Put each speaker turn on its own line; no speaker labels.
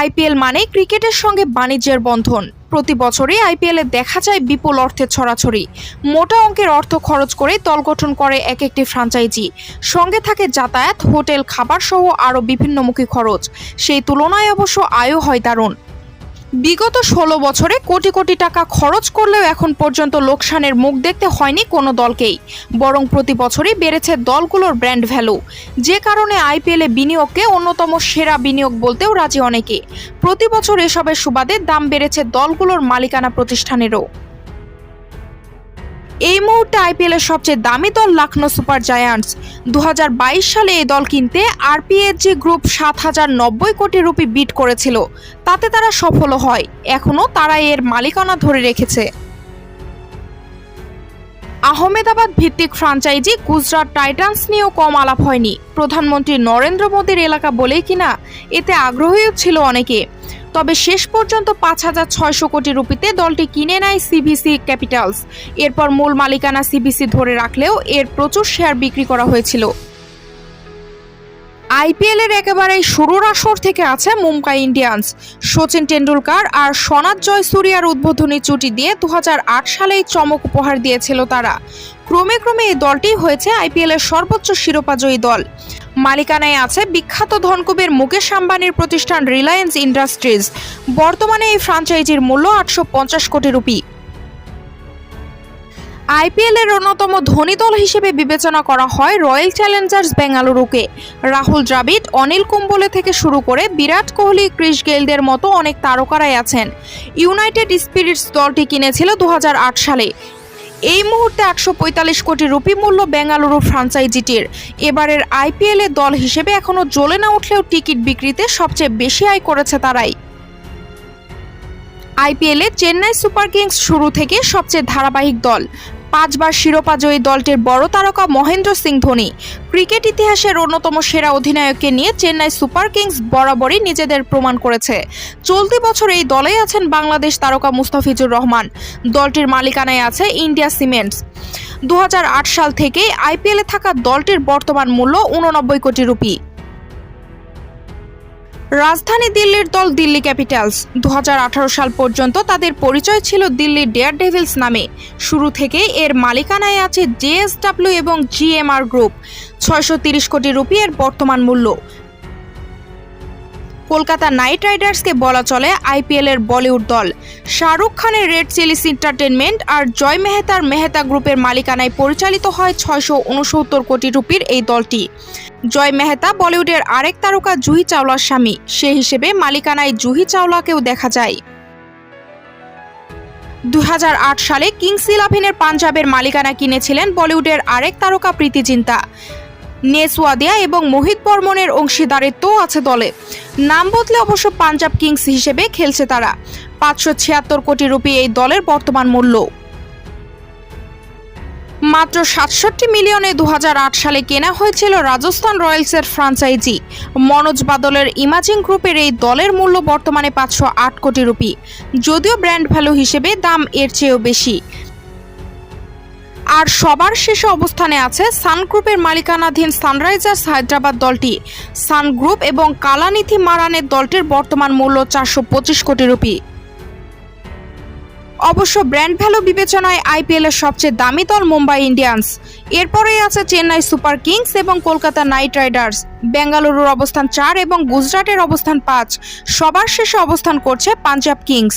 IPL মানে ক্রিকেটের সঙ্গে বাণিজ্যের বন্ধন। প্রতি বছরই আইপিএলে দেখা যায় বিপুল অর্থের ছড়াছড়ি। মোটা অঙ্কের অর্থ খরচ করে দল গঠন করে এক একটি ফ্রাঞ্চাইজি। সঙ্গে থাকে যাতায়াত, হোটেল খাবার সহ আরও বিভিন্নমুখী খরচ। সেই তুলনায় অবশ্য আয়ও হয় দারুণ। বিগত ষোলো বছরে কোটি কোটি টাকা খরচ করলেও এখন পর্যন্ত লোকসানের মুখ দেখতে হয়নি কোনো দলকেই। বরং প্রতি বছরই বেড়েছে দলগুলোর ব্র্যান্ড ভ্যালু। যে কারণে আইপিএলে বিনিয়োগকে অন্যতম সেরা বিনিয়োগ বলতেও রাজি অনেকে। প্রতি বছর এসবের সুবাদে দাম বেড়েছে দলগুলোর মালিকানা প্রতিষ্ঠানেরও। এই মুহূর্তে আইপিএলের সবচেয়ে দামি দল লখনৌ সুপার জায়ান্টস। দু হাজার বাইশ সালে এই দল কিনতে আরপিএসজি গ্রুপ সাত হাজার নব্বই কোটি রুপি বিট করেছিল, তাতে তারা সফল হয়। এখনও তারা এর মালিকানা ধরে রেখেছে। আহমেদাবাদ ভিত্তিক ফ্রাঞ্চাইজি গুজরাট টাইটান্স নিয়েও কম আলাপ হয়নি। প্রধানমন্ত্রী নরেন্দ্র মোদীর এলাকা বলেই কিনা, এতে আগ্রহীও ছিল অনেকে। তবে শেষ পর্যন্ত পাঁচ হাজার ছয়শো কোটি রুপিতে দলটি কিনে নেয় সিবিসি ক্যাপিটালস এরপর মূল মালিকানা সিবিসি ধরে রাখলেও এর প্রচুর শেয়ার বিক্রি করা হয়েছিল। আইপিএল এর একেবারেই শুরুর আসর থেকে আছে মুম্বাই ইন্ডিয়ান্স। সচিন টেন্ডুলকার আর সনাত জয় সূর্যার উদ্বোধনী চুটি দিয়ে দু হাজার আট সালেই চমক উপহার দিয়েছিল তারা। ক্রমে ক্রমে এই দলটি হয়েছে আইপিএল এর সর্বোচ্চ শিরোপাজয়ী দল। মালিকানায় আছে বিখ্যাত ধনকুবের মুকেশ আম্বানির প্রতিষ্ঠান রিলায়েন্স ইন্ডাস্ট্রিজ। বর্তমানে এই ফ্রাঞ্চাইজির মূল্য আটশো পঞ্চাশ কোটি রুপি। আইপিএল এর অন্যতম ধনী দল হিসেবে বিবেচনা করা হয় রয়্যাল চ্যালেঞ্জার্স বেঙ্গালুরুকে। রাহুল দ্রাবিড, অনিল কুম্বলে থেকে শুরু করে বিরাট কোহলি, ক্রিস গেইলদের মতো অনেক তারকারাই আছেন। ইউনাইটেড স্পিরিটস দলটি কিনেছিল দু হাজার আট সালে। এই মুহূর্তে একশো পঁয়তাল্লিশ কোটি রুপি মূল্য বেঙ্গালুরু ফ্রাঞ্চাইজিটির। এবারের আইপিএল দল হিসেবে এখনও জ্বলে না উঠলেও টিকিট বিক্রিতে সবচেয়ে বেশি আয় করেছে তারাই। আইপিএলে চেন্নাই সুপার কিংস শুরু থেকে সবচেয়ে ধারাবাহিক দল। পাঁচবার শিরোপা জয়ী দলটির বড় তারকা মহেন্দ্র সিং ধোনি। ক্রিকেট ইতিহাসের অন্যতম সেরা অধিনায়ককে নিয়ে চেন্নাই সুপার কিংস বরাবরই নিজেদের প্রমাণ করেছে। চলতি বছর এই দলেই আছেন বাংলাদেশ তারকা মুস্তাফিজুর রহমান। দলটির মালিকানায় আছে ইন্ডিয়া সিমেন্টস। দু হাজার আট সাল থেকে আইপিএলে থাকা দলটির বর্তমান মূল্য উননব্বই কোটি রুপি। রাজধানী দিল্লির দল দিল্লি ক্যাপিটালস। দু হাজার আঠারো সাল পর্যন্ত তাদের পরিচয় ছিল দিল্লি ডেয়ার ডেভিলস নামে। শুরু থেকে এর মালিকানায় আছে জেএসডাব্লিউ এবং জিএমআর গ্রুপ। ছয়শো কোটি রুপি এর বর্তমান মূল্য। কলকাতা নাইট রাইডার্সকে বলা চলে আইপিএল এর বলিউড দল। শাহরুখ খানের রেড চিলিস এন্টারটেনমেন্ট আর জয় মেহতার মেহতা গ্রুপের মালিকানায় পরিচালিত হয় ছয়শো উনসত্তর কোটি রুপির এই দলটি। জয় মেহতা বলিউডের আরেক তারকা জুহি চাওলার স্বামী। সে হিসেবে মালিকানায় জুহি চাওলাকেও দেখা যায়। দুই হাজার আট সালে কিংস ইলেভেনের পাঞ্জাবের মালিকানা কিনেছিলেন বলিউডের আরেক তারকা প্রীতি জিন্তা। নেসওয়াদিয়া এবং মোহিত বর্মনের অংশীদারিত্বও আছে দলে। নাম বদলে অবশ্য পাঞ্জাব কিংস হিসেবে খেলছে তারা। পাঁচশো ছিয়াত্তর কোটি রুপি এই দলের বর্তমান মূল্য। মাত্র সাতষট্টি মিলিয়নে দু হাজার আট সালে কেনা হয়েছিল রাজস্থান রয়্যালসের ফ্রাঞ্চাইজি। মনোজ বাদলের ইমাজিং গ্রুপের এই দলের মূল্য বর্তমানে পাঁচশো আট কোটি রুপি। যদিও ব্র্যান্ড ভ্যালু হিসেবে দাম এর চেয়েও বেশি। আর সবার শেষে অবস্থানে আছে সান গ্রুপের মালিকানাধীন সানরাইজার্স হায়দ্রাবাদ দলটি। সান গ্রুপ এবং কালানিথি মারানের দলটির বর্তমান মূল্য চারশো পঁচিশ কোটি রুপি। অবশ্য ব্র্যান্ড ভ্যালু বিবেচনায় আইপিএল এর সবচেয়ে দামি দল মুম্বাই ইন্ডিয়ান্স। এরপরেই আছে চেন্নাই সুপার কিংস এবং কলকাতা নাইট রাইডার্স। বেঙ্গালুরুর অবস্থান চার এবং গুজরাটের অবস্থান পাঁচ। সবার শেষে অবস্থান করছে পাঞ্জাব কিংস।